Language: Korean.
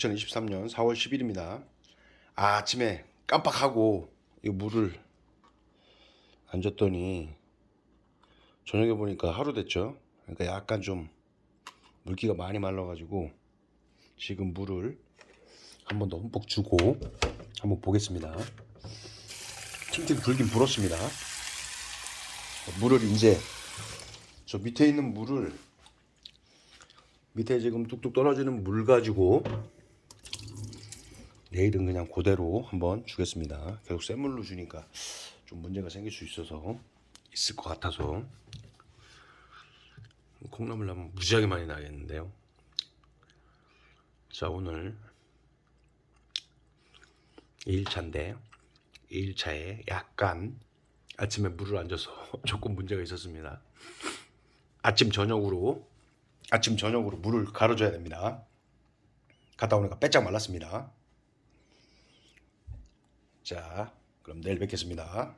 2023년 4월 10일입니다. 아, 아침에 깜빡하고 이 물을 안 줬더니 저녁에 보니까 하루 됐죠. 그러니까 약간 좀 물기가 많이 말라가지고 지금 물을 한번 더 흠뻑 주고 한번 보겠습니다. 팅팅 불긴 불었습니다. 물을 이제 저 밑에 있는 물을 밑에 지금 뚝뚝 떨어지는 물 가지고 내일은 그냥 그대로 한번 주겠습니다. 계속 센 물로 주니까 좀 문제가 생길 수 있어서 있을 것 같아서 콩나물 나면 무지하게 많이 나겠는데요. 자 오늘 2일차인데 2일차에 약간 아침에 물을 안 줘서 조금 문제가 있었습니다. 아침 저녁으로 아침 저녁으로 물을 갈아줘야 됩니다. 갔다 오니까 빼짝 말랐습니다. 자, 그럼 내일 뵙겠습니다.